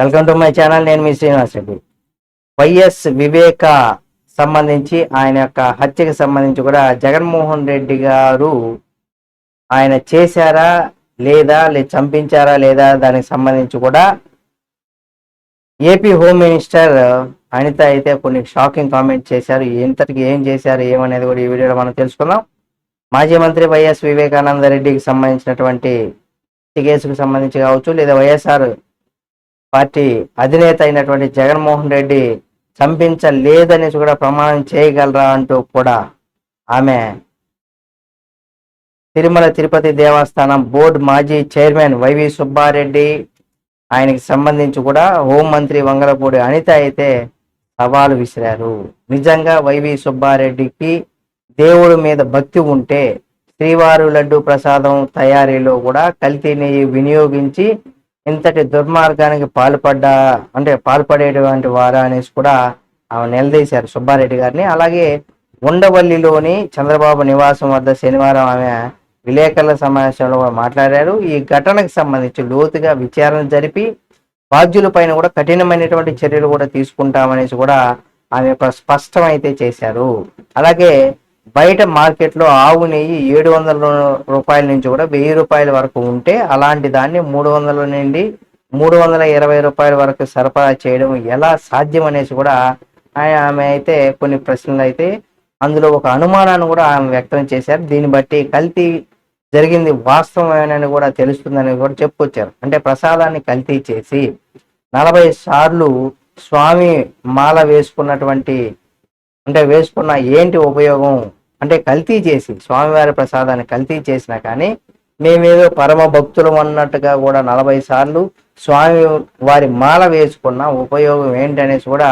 Welcome to my channel నేను మీ Srinivas Reddy. YS Viveka సంబంధించి ఆయన యొక్క హత్యకి సంబంధించి కూడా జగన్మోహన్ రెడ్డి గారు ఆయన చేశారా లేదా లేదా చంపించారా లేదా దానికి సంబంధించి కూడా ఏపీ హోమ్ మినిస్టర్ అనిత అయితే కొన్ని షాకింగ్ కామెంట్ చేశారు. ఇంతటికి ఏం చేశారు ఏమనేది కూడా ఈ వీడియోలో మనం తెలుసుకుందాం. మాజీ మంత్రి వైఎస్ వివేకానంద రెడ్డికి సంబంధించినటువంటి కేసుకు సంబంధించి కావచ్చు లేదా వైఎస్ఆర్ పార్టీ అధినేత అయినటువంటి జగన్మోహన్ రెడ్డి చంపించలేదనేసి కూడా ప్రమాణం చేయగలరా అంటూ కూడా ఆమె తిరుమల తిరుపతి దేవస్థానం బోర్డు మాజీ చైర్మన్ వైవి సుబ్బారెడ్డి ఆయనకి సంబంధించి కూడా హోంమంత్రి వంగలపూడి అనిత అయితే సవాలు విసిరారు. నిజంగా వైవి సుబ్బారెడ్డికి దేవుడి మీద భక్తి ఉంటే శ్రీవారు లడ్డు ప్రసాదం తయారీలో కూడా కల్తీ నెయ్యి వినియోగించి ఇంతటి దుర్మార్గానికి పాల్పడ్డా అంటే పాల్పడేటువంటి వారా అనేసి కూడా ఆమె నిలదీశారు సుబ్బారెడ్డి గారిని. అలాగే ఉండవల్లిలోని చంద్రబాబు నివాసం వద్ద శనివారం ఆమె విలేకరుల సమావేశంలో మాట్లాడారు. ఈ ఘటనకు సంబంధించి లోతుగా విచారణ జరిపి బాధ్యుల పైన కూడా కఠినమైనటువంటి చర్యలు కూడా తీసుకుంటామనేసి కూడా ఆమె యొక్క స్పష్టం అయితే చేశారు. అలాగే బయట మార్కెట్లో ఆవు నెయ్యి ఏడు వందల రూపాయల నుంచి కూడా వెయ్యి రూపాయల వరకు ఉంటే అలాంటి దాన్ని మూడు వందల నుండి మూడు వందల ఇరవై రూపాయల వరకు సరఫరా చేయడం ఎలా సాధ్యం అనేసి కూడా ఆయ- ఆమె అయితే కొన్ని ప్రశ్నలు అయితే అందులో ఒక అనుమానాన్ని కూడా ఆమె వ్యక్తం చేశారు. దీన్ని బట్టి కల్తీ జరిగింది వాస్తవమేనని కూడా తెలుస్తుందని కూడా చెప్పుకొచ్చారు. అంటే ప్రసాదాన్ని కల్తీ చేసి నలభై సార్లు స్వామి మాల వేసుకున్నటువంటి అంటే వేసుకున్న ఏంటి ఉపయోగం? అంటే కల్తీ చేసి స్వామివారి ప్రసాదాన్ని కల్తీ చేసినా కానీ మేమేదో పరమ భక్తులు అన్నట్టుగా కూడా నలభై సార్లు స్వామి వారి మాల వేసుకున్న ఉపయోగం ఏంటి కూడా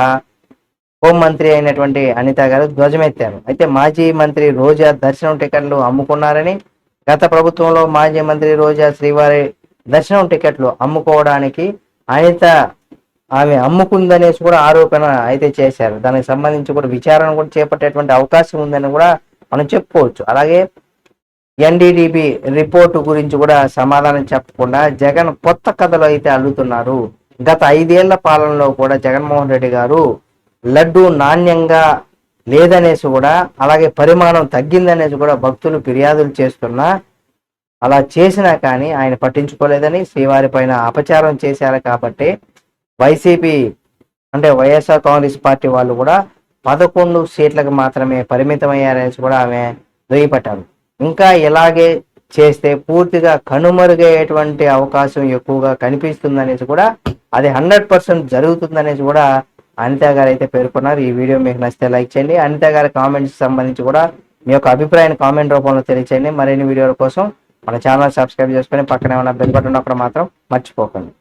హోంమంత్రి అయినటువంటి అనిత గారు ధ్వజమెత్తారు. అయితే మాజీ మంత్రి రోజా దర్శనం టికెట్లు అమ్ముకున్నారని గత ప్రభుత్వంలో మాజీ మంత్రి రోజా శ్రీవారి దర్శనం టికెట్లు అమ్ముకోవడానికి అనిత ఆమె అమ్ముకుందనేసి కూడా ఆరోపణ అయితే చేశారు. దానికి సంబంధించి కూడా విచారణ కూడా చేపట్టేటువంటి అవకాశం ఉందని కూడా మనం చెప్పుకోవచ్చు. అలాగే ఎన్డీడీబీ రిపోర్టు గురించి కూడా సమాధానం చెప్పకుండా జగన్ కొత్త కథలు అయితే అల్లుతున్నారు. గత ఐదేళ్ళ పాలనలో కూడా జగన్మోహన్ రెడ్డి గారు లడ్డు నాణ్యంగా లేదనేసి కూడా అలాగే పరిమాణం తగ్గిందనేసి కూడా భక్తులు ఫిర్యాదులు చేస్తున్నా అలా చేసినా కానీ ఆయన పట్టించుకోలేదని శ్రీవారి పైన అపచారం చేశారు కాబట్టి వైసీపీ అంటే వైఎస్ఆర్ కాంగ్రెస్ పార్టీ వాళ్ళు కూడా పదకొండు సీట్లకు మాత్రమే పరిమితమయ్యారనేసి కూడా ఆమె దుయ్యపట్టారు ఇంకా ఇలాగే చేస్తే పూర్తిగా కనుమరుగయ్యేటువంటి అవకాశం ఎక్కువగా కనిపిస్తుందనేసి కూడా అది హండ్రెడ్ పర్సెంట్ జరుగుతుందనేసి కూడా అనిత గారు అయితే పేర్కొన్నారు. ఈ వీడియో మీకు నచ్చితే లైక్ చేయండి. అనిత గారి కామెంట్స్ సంబంధించి కూడా మీ యొక్క అభిప్రాయాన్ని కామెంట్ రూపంలో తెలియచేయండి. మరిన్ని వీడియోల కోసం మన ఛానల్ సబ్స్క్రైబ్ చేసుకొని పక్కనే ఉన్న బెల్ బటన్ అక్కడ మాత్రం మర్చిపోకండి.